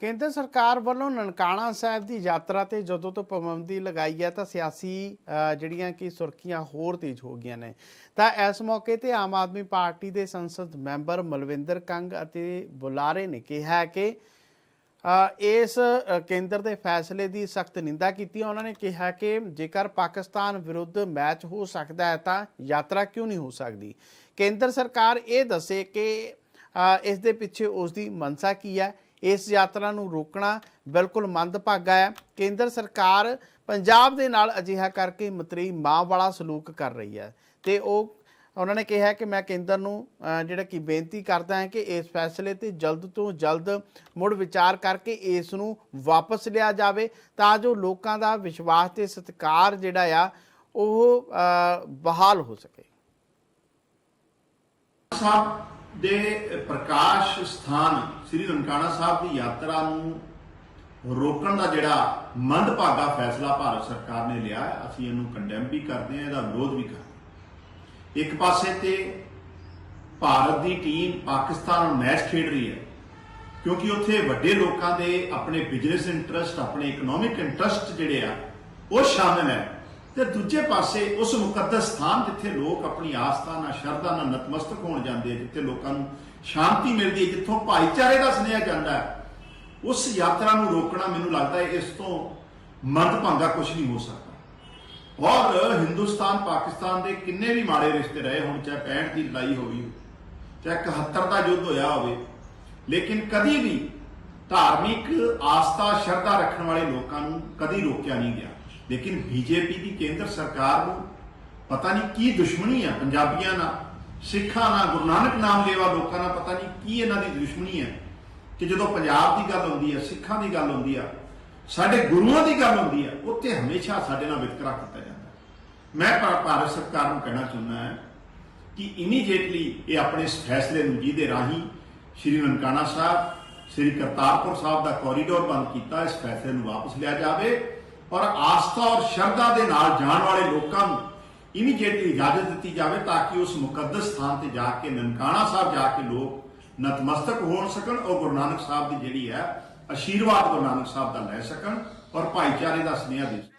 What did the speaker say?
ਕੇਂਦਰ ਸਰਕਾਰ ਵੱਲੋਂ ਨਨਕਾਣਾ ਸਾਹਿਬ ਦੀ ਯਾਤਰਾ ਤੇ ਜਦੋਂ ਤੋਂ ਪਾਬੰਦੀ ਲਗਾਈ ਹੈ ਤਾਂ ਸਿਆਸੀ ਜਿਹੜੀਆਂ ਕਿ ਸੁਰਖੀਆਂ ਹੋਰ ਤੇਜ਼ ਹੋ ਗਈਆਂ ਨੇ। ਤਾਂ ਇਸ ਮੌਕੇ ਤੇ ਆਮ ਆਦਮੀ ਪਾਰਟੀ ਦੇ ਸੰਸਦ ਮੈਂਬਰ ਮਲਵਿੰਦਰ ਕੰਗ ਅਤੇ ਬੁਲਾਰੇ ਨੇ ਕਿਹਾ ਕਿ ਇਸ ਕੇਂਦਰ ਦੇ ਫੈਸਲੇ ਦੀ ਸਖਤ ਨਿੰਦਾ ਕੀਤੀ। ਉਹਨਾਂ ਨੇ ਕਿਹਾ ਕਿ ਜੇਕਰ ਪਾਕਿਸਤਾਨ ਵਿਰੁੱਧ ਮੈਚ ਹੋ ਸਕਦਾ ਹੈ ਤਾਂ ਯਾਤਰਾ ਕਿਉਂ ਨਹੀਂ ਹੋ ਸਕਦੀ? ਕੇਂਦਰ ਸਰਕਾਰ ਇਹ ਦੱਸੇ ਕਿ ਇਸ ਦੇ ਪਿੱਛੇ ਉਸ ਦੀ ਮਨਸਾ ਕੀ ਹੈ? ਇਸ ਯਾਤਰਾ ਨੂੰ ਰੋਕਣਾ ਬਿਲਕੁਲ ਮੰਦਭਾਗਾ ਹੈ। ਕੇਂਦਰ ਸਰਕਾਰ ਪੰਜਾਬ ਦੇ ਨਾਲ ਅਜਿਹਾ ਕਰਕੇ ਮਤਰੀ ਮਾਂ ਵਾਲਾ ਸਲੂਕ ਕਰ ਰਹੀ ਹੈ ਤੇ ਉਹ, ਉਹਨਾਂ ਨੇ ਕਿਹਾ ਕਿ ਮੈਂ ਕੇਂਦਰ ਨੂੰ ਜਿਹੜਾ ਕਿ ਬੇਨਤੀ ਕਰਦਾ ਹਾਂ ਕਿ ਇਸ ਫੈਸਲੇ ਤੇ ਜਲਦ ਤੋਂ ਜਲਦ ਮੁੜ ਵਿਚਾਰ ਕਰਕੇ ਇਸ ਨੂੰ ਵਾਪਸ ਲਿਆ ਜਾਵੇ ਤਾਂ ਜੋ ਲੋਕਾਂ ਦਾ ਵਿਸ਼ਵਾਸ ਤੇ ਸਤਿਕਾਰ ਜਿਹੜਾ ਆ, ਉਹ ਬਹਾਲ ਹੋ ਸਕੇ। ਦੇ ਪ੍ਰਕਾਸ਼ ਸਥਾਨ ਸ੍ਰੀ ਨਨਕਾਣਾ ਸਾਹਿਬ ਦੀ ਯਾਤਰਾ ਨੂੰ ਰੋਕਣ ਦਾ ਜਿਹੜਾ ਮੰਦਭਾਗਾ ਫੈਸਲਾ ਭਾਰਤ ਸਰਕਾਰ ਨੇ ਲਿਆ ਅਸੀਂ ਇਹਨੂੰ ਕੰਡੈਮ ਵੀ ਕਰਦੇ ਹਾਂ, ਇਹਦਾ ਵਿਰੋਧ ਵੀ ਕਰਦੇ ਇੱਕ ਪਾਸੇ ਤੇ ਭਾਰਤ ਦੀ ਟੀਮ ਪਾਕਿਸਤਾਨ ਨਾਲ ਮੈਚ ਖੇਡ ਰਹੀ ਹੈ, ਕਿਉਂਕਿ ਉੱਥੇ ਵੱਡੇ ਲੋਕਾਂ ਦੇ ਆਪਣੇ ਬਿਜ਼ਨਸ ਇੰਟਰਸਟ ਆਪਣੇ ਇਕਨੋਮਿਕ ਇੰਟਰਸਟ ਜਿਹੜੇ ਆ, ਉਹ ਸ਼ਾਮਿਲ ਹੈ। ਤੇ ਦੂਜੇ ਪਾਸੇ ਉਸ ਮੁਕੱਦਸ ਸਥਾਨ ਜਿੱਥੇ ਲੋਕ ਆਪਣੀ ਆਸਥਾ ਨਾਲ ਸ਼ਰਧਾ ਨਾਲ ਨਤਮਸਤਕ ਹੋਣ ਜਾਂਦੇ ਆ, ਜਿੱਥੇ ਲੋਕਾਂ ਨੂੰ ਸ਼ਾਂਤੀ ਮਿਲਦੀ ਹੈ, ਜਿੱਥੋਂ ਭਾਈਚਾਰੇ ਦਾ ਸੁਨੇਹਾ ਜਾਂਦਾ ਹੈ, ਉਸ ਯਾਤਰਾ ਨੂੰ ਰੋਕਣਾ ਮੈਨੂੰ ਲੱਗਦਾ ਹੈ, ਇਸ ਤੋਂ ਮੰਦਭਾਗਾ ਕੁਝ ਨਹੀਂ ਹੋ ਸਕਦਾ। ਔਰ ਹਿੰਦੁਸਤਾਨ, ਪਾਕਿਸਤਾਨ ਦੇ ਕਿੰਨੇ ਵੀ ਮਾੜੇ ਰਿਸ਼ਤੇ ਰਹੇ ਹੁਣ, ਚਾਹੇ 65 ਦੀ ਲੜਾਈ ਹੋਈ ਚਾਹੇ 71 ਦਾ ਯੁੱਧ ਹੋਇਆ ਹੋਵੇ, ਲੇਕਿਨ ਕਦੀ ਵੀ ਧਾਰਮਿਕ ਆਸਥਾ, ਸ਼ਰਧਾ ਰੱਖਣ ਵਾਲੇ ਲੋਕਾਂ ਨੂੰ ਕਦੀ ਰੋਕਿਆ ਨਹੀਂ ਗਿਆ। ਲੇਕਿਨ ਬੀਜੇਪੀ ਦੀ ਕੇਂਦਰ ਸਰਕਾਰ ਨੂੰ ਪਤਾ ਨਹੀਂ ਕੀ ਦੁਸ਼ਮਣੀ ਹੈ ਪੰਜਾਬੀਆਂ ਨਾਲ, ਸਿੱਖਾਂ ਨਾਲ, ਗੁਰੂ ਨਾਨਕ ਨਾਮ ਲੈਵਾ ਲੋਕਾਂ ਨਾਲ ਪਤਾ ਨਹੀਂ ਕੀ ਇਹਨਾਂ ਦੀ ਦੁਸ਼ਮਣੀ ਹੈ। ਕਿ ਜਦੋਂ ਪੰਜਾਬ ਦੀ ਗੱਲ ਹੁੰਦੀ ਹੈ, ਸਿੱਖਾਂ ਦੀ ਗੱਲ ਹੁੰਦੀ ਆ ਸਾਡੇ ਗੁਰੂਆਂ ਦੀ ਗੱਲ ਹੁੰਦੀ ਆ ਉੱਥੇ ਹਮੇਸ਼ਾ ਸਾਡੇ ਨਾਲ ਵਿਤਕਰਾ ਕੀਤਾ ਜਾਂਦਾ ਮੈਂ ਭਾਰਤ ਸਰਕਾਰ ਨੂੰ ਕਹਿਣਾ ਚਾਹੁੰਦਾ ਹਾਂ ਕਿ ਇਮੀਡੀਏਟਲੀ ਇਹ ਆਪਣੇ ਇਸ ਫੈਸਲੇ ਨੂੰ ਜਿਹਦੇ ਰਾਹੀਂ ਸ਼੍ਰੀ ਨਨਕਾਣਾ ਸਾਹਿਬ, ਸ਼੍ਰੀ ਕਰਤਾਰਪੁਰ ਸਾਹਿਬ ਦਾ ਕੋਰੀਡੋਰ ਬੰਦ ਕੀਤਾ, ਇਸ ਫੈਸਲੇ ਨੂੰ ਵਾਪਸ ਲਿਆ ਜਾਵੇ। ਔਰ ਆਸਥਾ ਔਰ ਸ਼ਰਧਾ ਦੇ ਨਾਲ ਜਾਣ ਵਾਲੇ ਲੋਕਾਂ ਨੂੰ ਇਮੀਡੀਏਟਲੀ ਇਜਾਜ਼ਤ ਦਿੱਤੀ ਜਾਵੇ ਤਾਂ ਕਿ ਉਸ ਮੁਕੱਦਸ ਸਥਾਨ ਤੇ ਜਾ ਕੇ ਨਨਕਾਣਾ ਸਾਹਿਬ ਜਾ ਕੇ ਲੋਕ ਨਤਮਸਤਕ ਹੋਣ ਸਕਣ ਔਰ ਗੁਰੂ ਨਾਨਕ ਸਾਹਿਬ ਦੀ ਜਿਹੜੀ ਹੈ, ਆਸ਼ੀਰਵਾਦ ਗੁਰੂ ਨਾਨਕ ਸਾਹਿਬ ਦਾ ਲੈ ਸਕਣ ਔਰ ਭਾਈਚਾਰੇ ਦਾ ਸੁਨੇਹਾ ਦੇ ਸਕਣ।